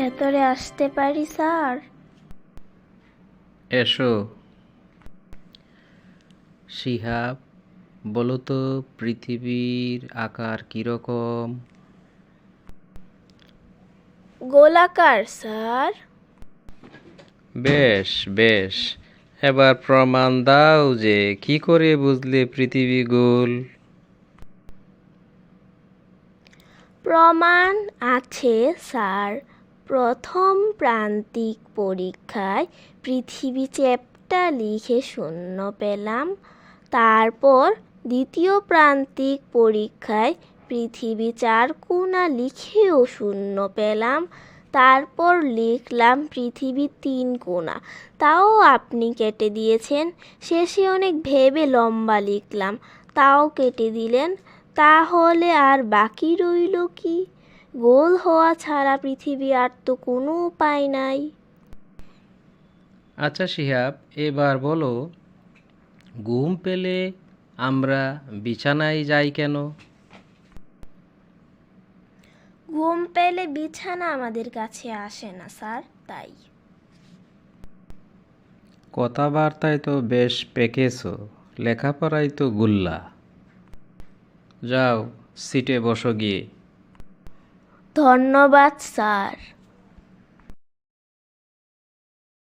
ভেতরে আসতে পারি স্যার? এসো। শিহাব বলো তো পৃথিবীর আকার কীরকম? গোলাকার স্যার। বেশ বেশ। এবার প্রমাণ দাও যে কি করে বুঝলে পৃথিবী গোল। প্রমাণ আছে স্যার। প্রথম প্রান্তিক পরীক্ষায় পৃথিবী চ্যাপ্টা লিখে শূন্য পেলাম। তারপর দ্বিতীয় প্রান্তিক পরীক্ষায় পৃথিবী চার কোণা লিখেও শূন্য পেলাম। তারপর লিখলাম পৃথিবী তিন কোণা। তাও আপনি কেটে দিয়েছেন। শেষে অনেক ভেবে লম্বা লিখলাম। তাও কেটে দিলেন। তাহলে আর বাকি রইল কি? গোল হওয়া ছাড়া পৃথিবী আর তো কোনো উপায় নাই। আচ্ছা শিহাব এবার বলো ঘুম পেলে আমরা বিছানায় যাই কেন? ঘুম পেলে বিছানা আমাদের কাছে আসে না স্যার তাই। কথাবার্তায় তো বেশ পেকেছো লেখাপড়ায় তো গুল্লা। যাও সিটে বসো গিয়ে। ধন্যবাদ স্যার।